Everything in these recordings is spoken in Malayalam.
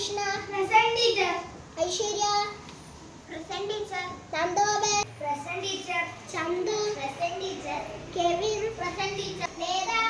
Krishna. Present teacher. Aishwarya. Present teacher. Nandobe. Present teacher. Chandu. Present teacher. Kevin. Present teacher. Leda.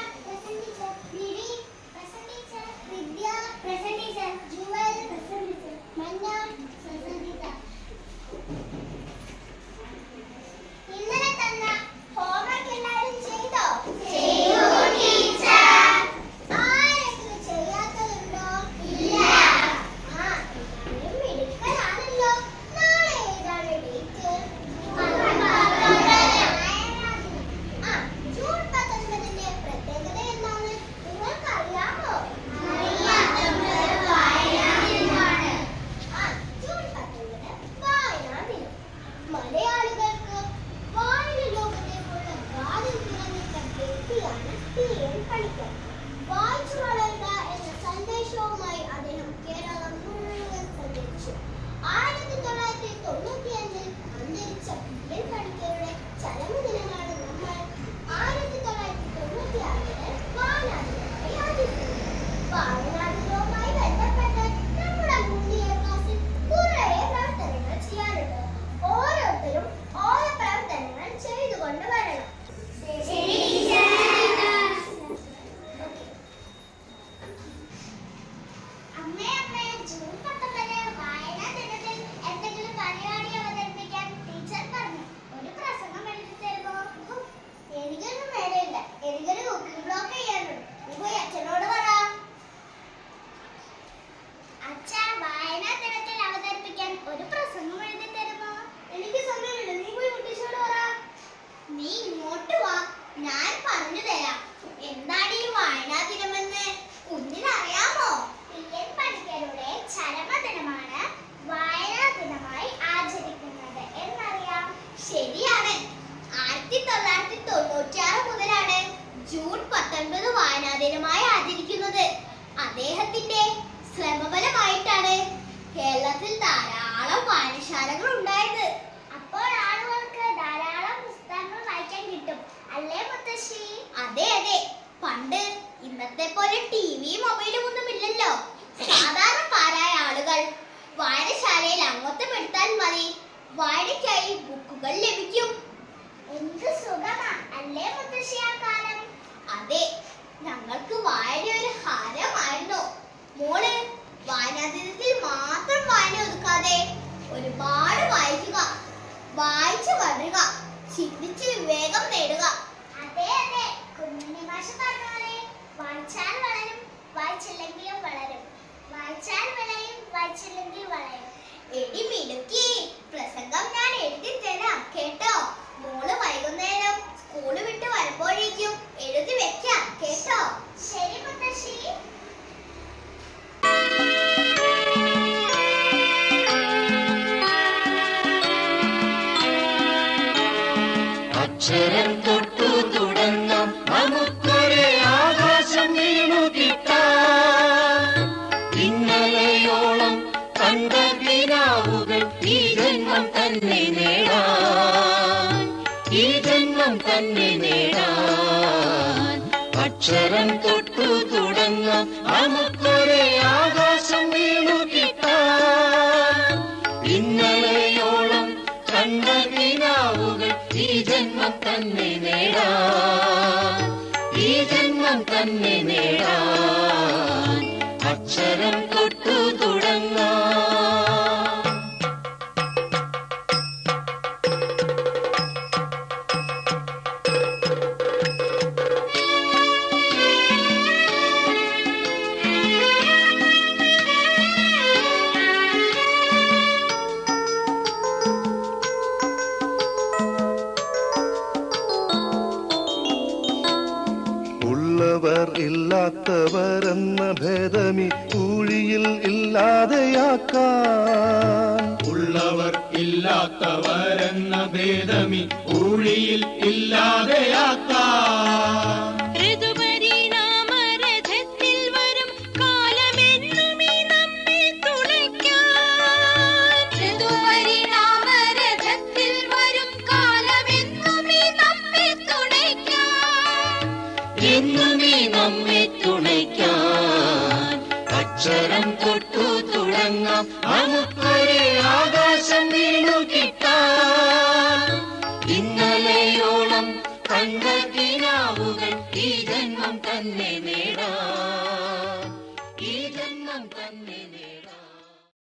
തൊണ്ണൂറ്റിയാറ് മുതലാണ് ജൂൺ പത്തൊൻപത് വായനാ ദിനമായി ആചരിക്കുന്നത്. അദ്ദേഹത്തിന്റെ ശ്രമഫലമായിട്ടാണ് കേരളത്തിൽ താരം വായിച്ചു വളരുക. ചിന്തിച്ച് വേഗം നേടുക. അതെ അതെ. കുഞ്ഞിനെ ഭാഷ പറഞ്ഞ പോലെ വായിച്ചാൽ വളരും. വായിച്ചില്ലെങ്കിലും അക്ഷരം തൊട്ടു തുടങ്ങാം. നമുക്കൊരേ ആകാശം വീണു കിട്ടാം ഇന്നലെയോളം കണ്ട കിനാവുകൾ ഈ ജന്മം തന്നെ നേടാൻ. ഈ ജന്മം തന്നെ നേടാൻ. അക്ഷരം തൊട്ടു തുടങ്ങാം. നമുക്കൊരേ തന്നെ നേടാൻ ഈ ജന്മം തന്നെ നേടാൻ ഉള്ളവർ ഇല്ലാത്തവരെന്ന ഭേദമി ഊഴിയിൽ ഇല്ലാതെയാക്കാൻ. ഉള്ളവർ ഇല്ലാത്തവരെന്ന ഭേദമി ഊഴിയിൽ ഇല്ലാതെയാക്കാം നമ്മെ തുണയ്ക്കാൻ അക്ഷരം തൊട്ടു തുടങ്ങാം. നമുക്കൊരു ആകാശം വീണു കിട്ടാൻ. ഇന്നലെയോളം കണ്ട കിനാവുകൾ ഈ ജന്മം തന്നെ നേടാം